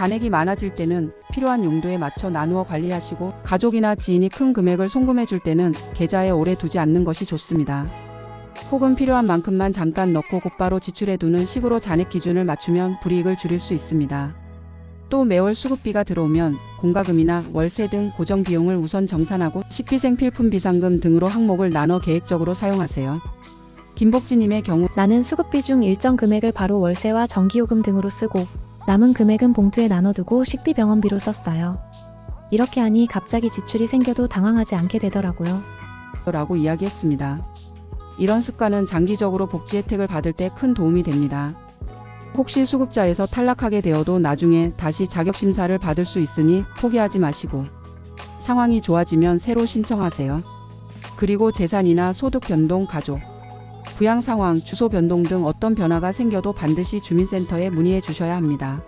잔액이 많아질 때는 필요한 용도에 맞춰 나누어 관리하시고 가족이나 지인이 큰 금액을 송금해 줄 때는 계좌에 오래 두지 않는 것이 좋습니다. 혹은 필요한 만큼만 잠깐 넣고 곧바로 지출해 두는 식으로 잔액 기준을 맞추면 불이익을 줄일 수 있습니다. 또 매월 수급비가 들어오면 공과금이나 월세 등 고정 비용을 우선 정산하고 식비생 필품 비상금 등으로 항목을 나눠 계획적으로 사용하세요. 김복진님의 경우 나는 수급비 중 일정 금액을 바로 월세와 전기요금 등으로 쓰고 남은 금액은 봉투에 나눠두고 식비 병원비로 썼어요. 이렇게 하니 갑자기 지출이 생겨도 당황하지 않게 되더라고요. 라고 이야기했습니다. 이런 습관은 장기적으로 복지 혜택을 받을 때 큰 도움이 됩니다. 혹시 수급자에서 탈락하게 되어도 나중에 다시 자격심사를 받을 수 있으니 포기하지 마시고 상황이 좋아지면 새로 신청하세요. 그리고 재산이나 소득 변동, 가족, 부양 상황, 주소 변동 등 어떤 변화가 생겨도 반드시 주민센터에 문의해 주셔야 합니다.